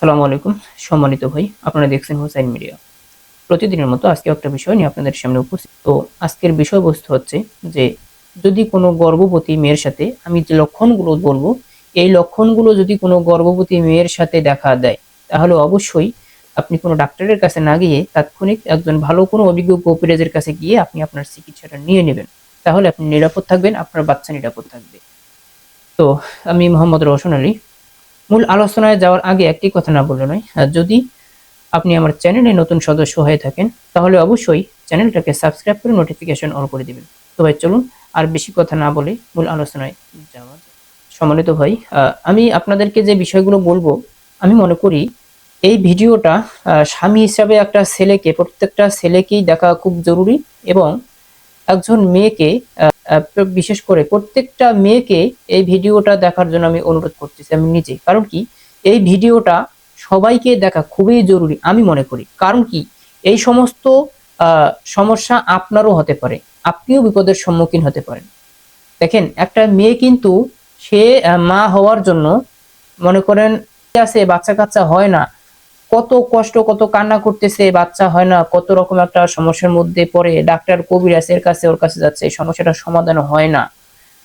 আসসালামু আলাইকুম, সম্মানিত ভাই। আপনারা দেখছেন হোসাইন মিডিয়া। প্রতিদিনের মতো আজকে একটা বিষয় নিয়ে আপনাদের সামনে উপস্থিত। তো আজকের বিষয়বস্তু হচ্ছে যে, যদি কোনো গর্ভবতী মেয়ের সাথে আমি যে লক্ষণগুলো বলব, এই লক্ষণগুলো যদি কোনো গর্ভবতী মেয়ের সাথে দেখা দেয়, তাহলে অবশ্যই আপনি কোনো ডাক্তারের কাছে না গিয়ে তাৎক্ষণিক একজন ভালো কোনো অভিজ্ঞ কবিরাজের কাছে গিয়ে আপনি আপনার চিকিৎসাটা নিয়ে নেবেন। তাহলে আপনি নিরাপদ থাকবেন, আপনার বাচ্চা নিরাপদ থাকবে। তো আমি মোহাম্মদ রওশন আলী মূল আলোচনায় যাওয়ার আগে একটি কথা না বলে নয় যদি আপনি আমার চ্যানেলে নতুন সদস্য হয়ে থাকেন, তাহলে অবশ্যই চ্যানেলটাকে সাবস্ক্রাইব করে নোটিফিকেশন অন করে দিবেন। তো ভাই, চলুন আর বেশি কথা না বলে মূল আলোচনায় যাওয়া সম্মানিত ভাই আমি আপনাদেরকে যে বিষয়গুলো বলব, আমি মনে করি এই ভিডিওটা স্বামী হিসাবে একটা ছেলেকে, প্রত্যেকটা ছেলেকেই দেখা খুব জরুরি এবং একজন মেয়েকে বিশেষ করে প্রত্যেকটা মেয়েকে এই ভিডিওটা দেখার জন্য আমি অনুরোধ করতেছি আমি নিজে কারণ কি? এই ভিডিওটা সবাইকে দেখা খুবই জরুরি, আমি মনে করি। কারণ কি? এই সমস্ত সমস্যা আপনারও হতে পারে, আপনিও বিপদের সম্মুখীন হতে পারেন। দেখেন, একটা মেয়ে কিন্তু সে মা হওয়ার জন্য মনে করেন, আছে বাচ্চা কাচ্চা হয় না কত কষ্ট, কত কান্না করতেছে, বাচ্চা হয় না, কত রকম একটা সমস্যার মধ্যে পড়ে। ডাক্তার কবিরাজ এর কাছে, ওর কাছে যাচ্ছে, এই সমস্যাটা সমাধান হয় না।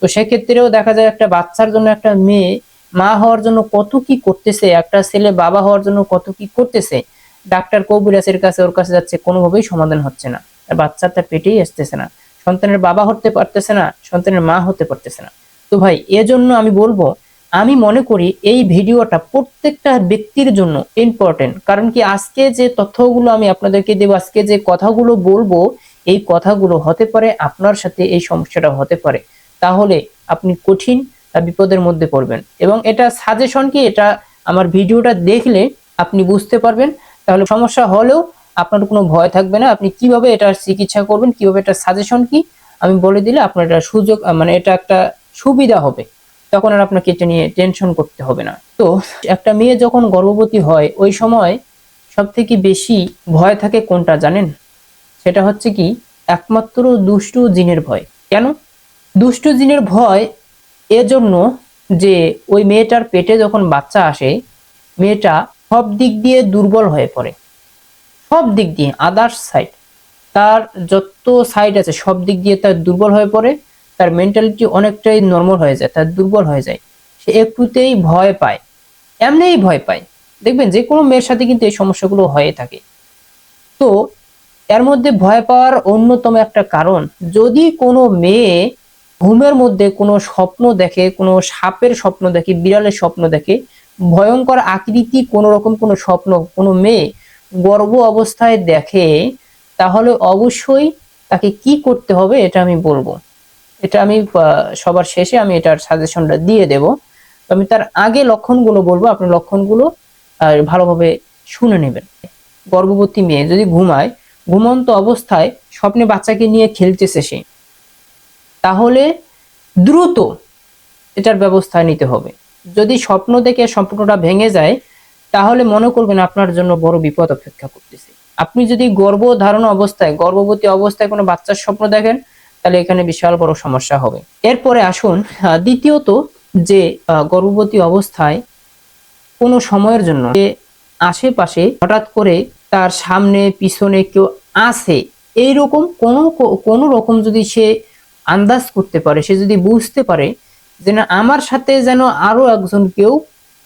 তো সেক্ষেত্রেও দেখা যায় একটা বাচ্চার জন্য একটা মেয়ে, মা হওয়ার জন্য কত কি করতেছে, একটা ছেলে বাবা হওয়ার জন্য কত কি করতেছে, ডাক্তার কবিরাজের কাছে, ওর কাছে যাচ্ছে, কোনোভাবেই সমাধান হচ্ছে না। আর বাচ্চাটা পেটেই আসতেছে না। সন্তানের বাবা হতে পারতেছে না, সন্তানের মা হতে পারতেছে না। তো ভাই, এজন্য আমি বলব আমি মনে করি এই ভিডিওটা প্রত্যেকটা ব্যক্তির জন্য ইম্পর্টেন্ট কারণ কি আজকে যে তথ্যগুলো আমি আপনাদেরকে দেব, আজকে যে কথাগুলো বলব, এই কথাগুলো হতে পারে আপনার সাথে এই সমস্যাটা হতে পারে। তাহলে আপনি কঠিন বিপদের মধ্যে পড়বেন। এবং এটা সাজেশন কি? এটা আমার ভিডিওটা দেখলে আপনি বুঝতে পারবেন। তাহলে সমস্যা হলেও আপনার কোনো ভয় থাকবে না। আপনি কীভাবে এটার চিকিৎসা করবেন, কীভাবে এটা সাজেশন কি? আমি বলে দিলে আপনার এটা সুযোগ মানে এটা একটা সুবিধা হবে। তখন আর আপনাকে এটা নিয়ে টেনশন করতে হবে না। তো একটা মেয়ে যখন গর্ভবতী হয়, ওই সময় সব থেকে বেশি ভয় থাকে কোনটা জানেন? সেটা হচ্ছে কি, একমাত্র দুষ্টু জিনের ভয়। কেন? দুষ্টু জিনের ভয় এজন্য যে ওই মেয়েটার পেটে যখন বাচ্চা আসে, মেয়েটা সব দিক দিয়ে দুর্বল হয়ে পড়ে। সব দিক দিয়ে আদার্স সাইড তার যত সাইড আছে, সব দিক দিয়ে তার দুর্বল হয়ে পড়ে। তার মেন্টালিটি অনেকটাই নর্মাল হয়ে যায়, তার দুর্বল হয়ে যায়। সে একটুতেই ভয় পায়, এমনিই ভয় পায়। দেখবেন যে কোনো মেয়ের সাথে কিন্তু এই সমস্যাগুলো হয়ে থাকে। তো এর মধ্যে ভয় পাওয়ার অন্যতম একটা কারণ, যদি কোনো মেয়ে ঘুমের মধ্যে কোনো স্বপ্ন দেখে, কোনো সাপের স্বপ্ন দেখে, বিড়ালের স্বপ্ন দেখে, ভয়ঙ্কর আকৃতি কোনো রকম কোনো স্বপ্ন কোনো মেয়ে গর্ভ অবস্থায় দেখে, তাহলে অবশ্যই তাকে কি করতে হবে এটা আমি বলব। এটা আমি সবার শেষে আমি এটার সাজেশনটা দিয়ে দেব। তো আমি তার আগে লক্ষণগুলো বলব আপনি লক্ষণগুলো ভালোভাবে শুনে নেবেন। গর্ভবতী মেয়ে যদি ঘুমায়, ঘুমন্ত অবস্থায় স্বপ্নে বাচ্চাকে নিয়ে খেলতেছে সে, তাহলে দ্রুত এটার ব্যবস্থা নিতে হবে। যদি স্বপ্ন দেখে সম্পূর্ণটা ভেঙে যায়, তাহলে মনে করবেন আপনার জন্য বড় বিপদ অপেক্ষা করতেছে। আপনি যদি গর্ভ ধারণ অবস্থায়, গর্ভবতী অবস্থায় কোনো বাচ্চার স্বপ্ন দেখেন তাহলে এখানে বিশাল বড় সমস্যা হবে। এরপরে আসুন দ্বিতীয়ত যে গর্ভবতী অবস্থায় কোনো সময়ের জন্য যে আশেপাশে হঠাৎ করে তার সামনে, পিছনে কেউ আসে এইরকম কোনো কোনো রকম যদি সে আন্দাজ করতে পারে, সে যদি বুঝতে পারে যে না, আমার সাথে যেন আরও একজন কেউ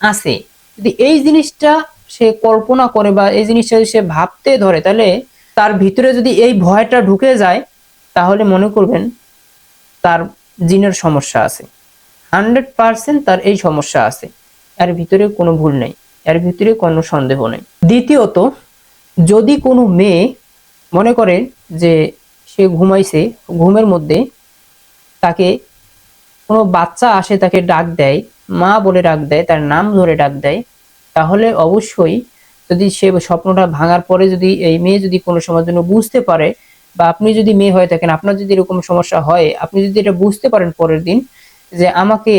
আছে, যদি এই জিনিসটা সে কল্পনা করে বা এই জিনিসটা সে ভাবতে ধরে, তাহলে তার ভিতরে যদি এই ভয়টা ঢুকে যায় তাহলে মনে করবেন তার জিনের সমস্যা আছে। হান্ড্রেড পার্সেন্ট তার এই সমস্যা আছে। এর ভিতরে কোনো ভুল নেই। এর ভিতরে কোনো সন্দেহ নেই। দ্বিতীয়ত, যদি কোনো মেয়ে মনে করে যে সে ঘুমাইছে, ঘুমের মধ্যে তাকে কোনো বাচ্চা আসে, তাকে ডাক দেয়, মা বলে ডাক দেয়, তার নাম ধরে ডাক দেয়, তাহলে অবশ্যই যদি সে স্বপ্নটা ভাঙার পরে যদি এই মেয়ে যদি কোনো সময়ের জন্য বুঝতে পারে বা আপনি যদি মেয়ে হয়ে থাকেন, আপনার যদি এরকম সমস্যা হয়, আপনি যদি এটা বুঝতে পারেন পরের দিন যে আমাকে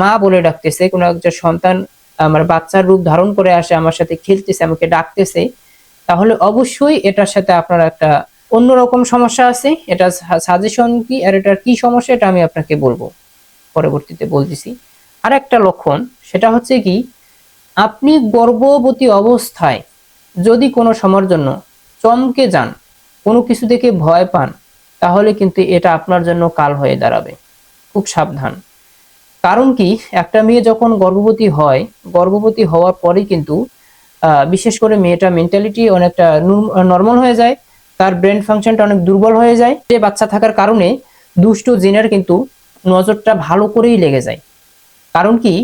মা বলে ডাকতেছে, কোনো একজন সন্তান আমার বাচ্চার রূপ ধারণ করে আসে, আমার সাথে খেলতেছে, আমাকে ডাকতেছে, তাহলে অবশ্যই এটার সাথে আপনার একটা অন্যরকম সমস্যা আছে। এটা সাজেশন কি আর এটার কি সমস্যা, এটা আমি আপনাকে বলব। পরবর্তীতে বলতেছি। আর একটা লক্ষণ, সেটা হচ্ছে কি, আপনি গর্ভবতী অবস্থায় যদি কোনো সময়ের জন্য চমকে যান কোনো কিছু থেকে ভয় পান, তাহলে কিন্তু এটা আপনার জন্য কাল হয়ে দাঁড়াবে। খুব সাবধান। কারণ কি, একটা মেয়ে যখন গর্ভবতী হয়, গর্ভবতী হওয়ার পরেই কিন্তু বিশেষ করে মেয়েটা মেন্টালিটি অনেকটা নর্মাল হয়ে যায়, তার ব্রেন ফাংশনটা অনেক দুর্বল হয়ে যায়। যে বাচ্চা থাকার কারণে দুষ্ট জিনের কিন্তু নজরটা ভালো করেই লেগে যায়। কারণ কি,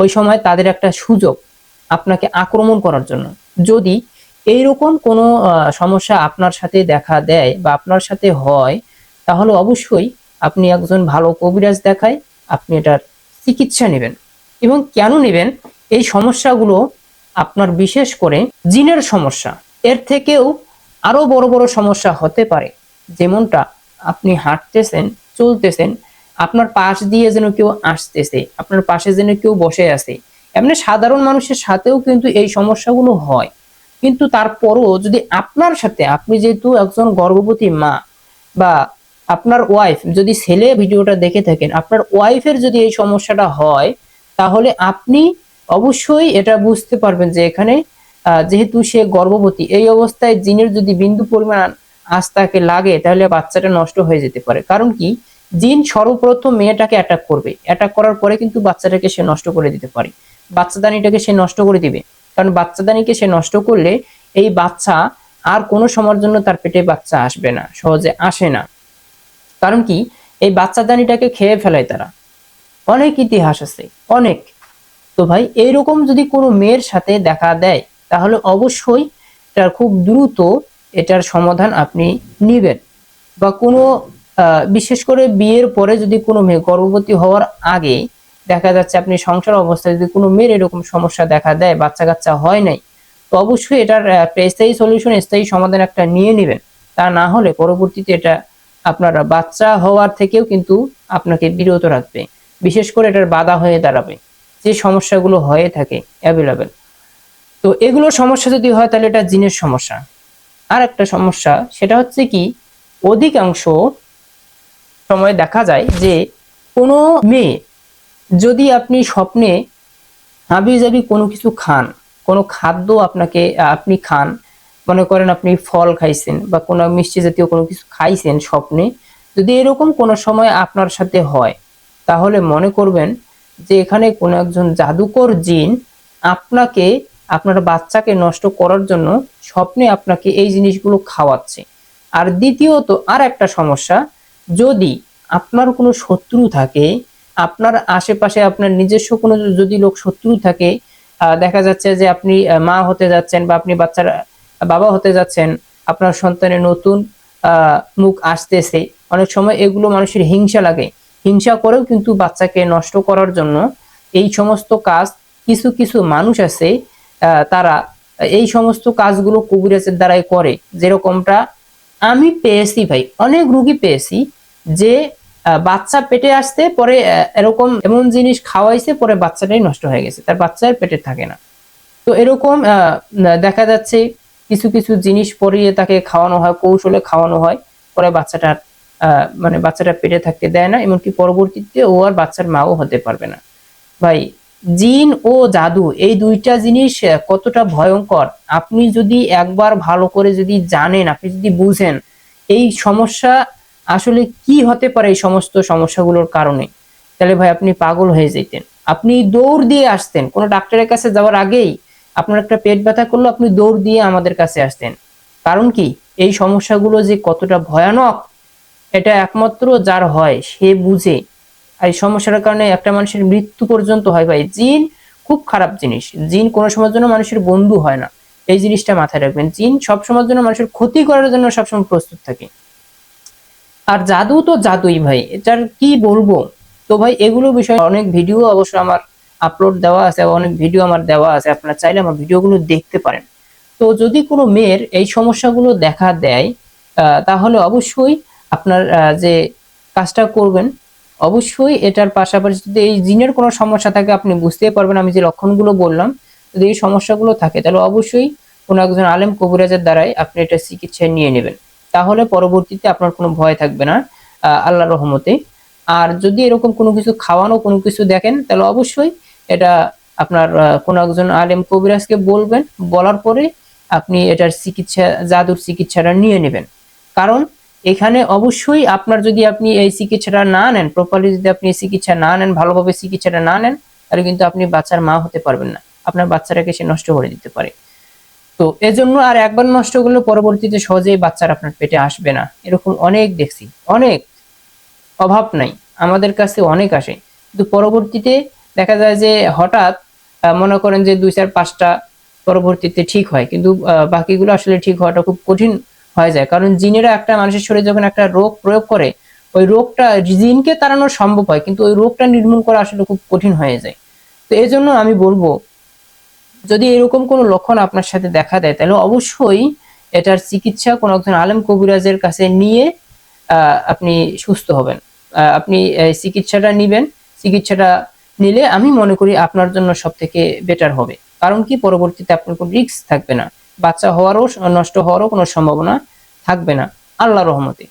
ওই সময় তাদের একটা সুযোগ, আপনাকে আক্রমণ করার জন্য। যদি এইরকম কোনো সমস্যা আপনার সাথে দেখা দেয় বা আপনার সাথে হয়, তাহলে অবশ্যই আপনি একজন ভালো কবিরাজ দেখায়, আপনি এটার চিকিৎসা নেবেন। এবং কেন নেবেন? এই সমস্যাগুলো আপনার বিশেষ করে জিনের সমস্যা। এর থেকেও আরও বড় বড় সমস্যা হতে পারে। যেমনটা আপনি হাঁটতেছেন, চলতেছেন, আপনার পাশ দিয়ে যেন কেউ আসতেছে, আপনার পাশে যেন কেউ বসে আছে। এমনি সাধারণ মানুষের সাথেও কিন্তু এই সমস্যাগুলো হয়। কিন্তু তারপরও যদি আপনার সাথে, আপনি যেহেতু একজন গর্ভবতী মা বা আপনার ওয়াইফ যদি ছেলে ভিডিওটা দেখে থাকেন, আপনার ওয়াইফের যদি এই সমস্যাটা হয়, তাহলে আপনি অবশ্যই এটা বুঝতে পারবেন যে এখানে যেহেতু সে গর্ভবতী, এই অবস্থায় জিনের যদি বিন্দু পরিমাণ আজ তাকে লাগে, তাহলে বাচ্চাটা নষ্ট হয়ে যেতে পারে। কারণ কি? জিন সর্বপ্রথম মেয়েটাকে অ্যাটাক করবে। অ্যাটাক করার পরে কিন্তু বাচ্চাটাকে সে নষ্ট করে দিতে পারে। বাচ্চাদানিটাকে সে নষ্ট করে দিবে। কারণ বাচ্চাদানিকে সে নষ্ট করলে এই বাচ্চা আর কোনো সময়ের জন্য তার পেটে বাচ্চা আসবে না, সহজে আসে না। কারণ কি? এই বাচ্চাদানিটাকে খেয়ে ফেলায় তারা। অনেক ইতিহাস আছে, অনেক। তো ভাই এইরকম যদি কোনো মেয়ের সাথে দেখা দেয়, তাহলে অবশ্যই এটার খুব দ্রুত এটার সমাধান আপনি নেবেন। বা কোনো বিশেষ করে বিয়ের পরে যদি কোনো মেয়ে গর্ভবতী হওয়ার আগে দেখা যাচ্ছে আপনি সংসার অবস্থায় যদি কোনো মেয়ের এরকম সমস্যা দেখা দেয় বাচ্চা কাচ্চা হয় নাই, তো অবশ্যই এটার স্থায়ী সলিউশন স্থায়ী সমাধান একটা নিয়ে নেবেন। তা না হলে পরবর্তীতে এটা আপনার বাচ্চা হওয়ার থেকেও কিন্তু আপনাকে বিরত রাখবে। বিশেষ করে এটার বাধা হয়ে দাঁড়াবে। যে সমস্যাগুলো হয়ে থাকে অ্যাভেলেবেল তো এগুলো সমস্যা যদি হয়, তাহলে এটা জিনের সমস্যা। আর একটা সমস্যা, সেটা হচ্ছে কি, অধিকাংশ সময় দেখা যায় যে কোনো মেয়ে যদি আপনি স্বপ্নে হাবি জাবি কোনো কিছু খান, কোনো খাদ্য আপনাকে, আপনি খান, মনে করেন আপনি ফল খাইছেন বা কোনো মিষ্টি জাতীয় কোনো কিছু খাইছেন স্বপ্নে, যদি এরকম কোনো সময় আপনার সাথে হয়, তাহলে মনে করবেন যে এখানে কোনো একজন জাদুকর জিন আপনাকে, আপনার বাচ্চাকে নষ্ট করার জন্য স্বপ্নে আপনাকে এই জিনিসগুলো খাওয়াচ্ছে। আর দ্বিতীয়ত আর একটা সমস্যা, যদি আপনার কোনো শত্রু থাকে আপনার আশেপাশে আপনার নিজস্ব কোনো যদি লোক শত্রু থাকে দেখা যাচ্ছে যে আপনি মা হতে যাচ্ছেন বা আপনি বাচ্চার, বাবা হতে যাচ্ছেন, আপনার সন্তানের নতুন মুখ আসতেছে, অনেক সময় এগুলো মানুষের হিংসা লাগে। হিংসা করেও কিন্তু বাচ্চাকে নষ্ট করার জন্য এই সমস্ত কাজ কিছু কিছু মানুষ আছে তারা এই সমস্ত কাজগুলো কবিরাজের দ্বারাই করে। যেরকমটা আমি পেয়েছি ভাই, অনেক রুগী পেয়েছি যে বাচ্চা পেটে আসতে পরে এরকম এমন জিনিস খাওয়াইছে, পরে বাচ্চাটাই নষ্ট হয়ে গেছে। তার বাচ্চার পেটে থাকে না। তো এরকম দেখা যাচ্ছে কিছু কিছু জিনিস পরিয়ে তাকে খাওয়ানো হয়, কৌশলে খাওয়ানো হয়, পরে বাচ্চাটা মানে বাচ্চাটা পেটে থাকতে দেয় না, এমনকি পরবর্তীতে ও আর বাচ্চার মাও হতে পারবে না। ভাই, জিন ও জাদু, এই দুইটা জিনিস কতটা ভয়ঙ্কর। আপনি যদি একবার ভালো করে যদি জানেন, আপনি যদি বুঝেন, এই সমস্যা আসলে কি হতে পারে এই সমস্ত সমস্যাগুলোর কারণে? তাহলে ভাই, আপনি পাগল হয়ে যেতেন। আপনি দৌড় দিয়ে আসতেন। কোনো ডাক্তারের কাছে যাওয়ার আগেই আপনার একটা পেট ব্যথা করল, আপনি দৌড় দিয়ে আমাদের কাছে আসতেন। কারণ কি? এই সমস্যাগুলো যে কতটা ভয়ানক, এটা একমাত্র যার হয়, সে বুঝে। এই সমস্যার কারণে একটা মানুষের মৃত্যু পর্যন্ত হয় ভাই। জিন খুব খারাপ জিনিস। জিন কোনো সময়ের জন্য মানুষের বন্ধু হয় না। এই জিনিসটা মাথায় রাখবেন। জিন সব সময়ের জন্য মানুষের ক্ষতি করার জন্য সবসময় প্রস্তুত থাকে। আর জাদু তো জাদুই ভাই, এটার কি বলব? তো ভাই, এগুলো বিষয়ে অনেক ভিডিও অবশ্য আমার আপলোড দেওয়া আছে অনেক ভিডিও আমার দেওয়া আছে, আপনারা চাইলে আমার ভিডিওগুলো দেখতে পারেন। তো যদি কোনো মেয়ের এই সমস্যাগুলো দেখা দেয় তাহলে অবশ্যই আপনার যে কাজটা করবেন, অবশ্যই এটার পাশাপাশি যদি এই জিনের কোনো সমস্যা থাকে, আপনি বুঝতেই পারবেন, আমি যে লক্ষণগুলো বললাম, যদি এই সমস্যাগুলো থাকে, তাহলে অবশ্যই কোনো একজন আলেম কবিরাজের দ্বারাই আপনি এটা চিকিৎসা নিয়ে নেবেন। তাহলে পরবর্তীতে আপনার কোনো ভয় থাকবে না আহ, আল্লাহর রহমতে। আর যদি এরকম কোনো কিছু খাওয়ানো কোনো কিছু দেখেন তাহলে অবশ্যই এটা আপনার কোনো একজন আলেম কবিরাজকে বলবেন। বলার পরে আপনি এটার চিকিৎসা জাদুর চিকিৎসাটা নিয়ে নেবেন। কারণ এখানে অবশ্যই আপনার যদি আপনি এই চিকিৎসাটা না নেন প্রপারলি যদি আপনি এই চিকিৎসা না নেন ভালোভাবে চিকিৎসাটা না নেন তাহলে কিন্তু আপনি বাচ্চার মা হতে পারবেন না। আপনার বাচ্চাটাকে সে নষ্ট করে দিতে পারে। তো এজন্য আর একবার নষ্ট করলে পরবর্তীতে সহজেই বাচ্চার আপনার পেটে আসবে না। এরকম অনেক দেখছি, অনেক। অভাব নাই, আমাদের কাছে অনেক আসে। কিন্তু পরবর্তীতে দেখা যায় যে হঠাৎ মনে করেন যে দুই চার পাঁচটা পরবর্তীতে ঠিক হয়। কিন্তু বাকিগুলো আসলে ঠিক হওয়াটা খুব কঠিন হয়ে যায়। কারণ জিনেরা একটা মানুষের শরীরে যখন একটা রোগ প্রয়োগ করে, ওই রোগটা, জিনকে তাড়ানো সম্ভব হয়, কিন্তু ওই রোগটা নির্মূল করা আসলে খুব কঠিন হয়ে যায়। তো এই জন্য আমি বলব যদি এরকম কোনো লক্ষণ আপনার সাথে দেখা দেয়, তাহলে অবশ্যই এটার চিকিৎসা কোনো একজন আলেম কবিরাজের কাছে নিয়ে আপনি সুস্থ হবেন। আপনি চিকিৎসাটা নিবেন। চিকিৎসাটা নিলে আমি মনে করি আপনার জন্য সব থেকে বেটার হবে। কারণ কি? পরবর্তীতে আপনার কোনো রিস্ক থাকবে না। বাচ্চা হওয়ারও নষ্ট হওয়ারও কোনো সম্ভাবনা থাকবে না। আল্লাহ রহমতে।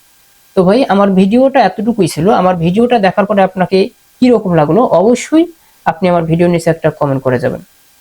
তো ভাই, আমার ভিডিওটা এতটুকুই ছিল। আমার ভিডিওটা দেখার পরে আপনাকে কি রকম লাগল? অবশ্যই আপনি আমার ভিডিও নিচে একটা কমেন্ট করে যাবেন।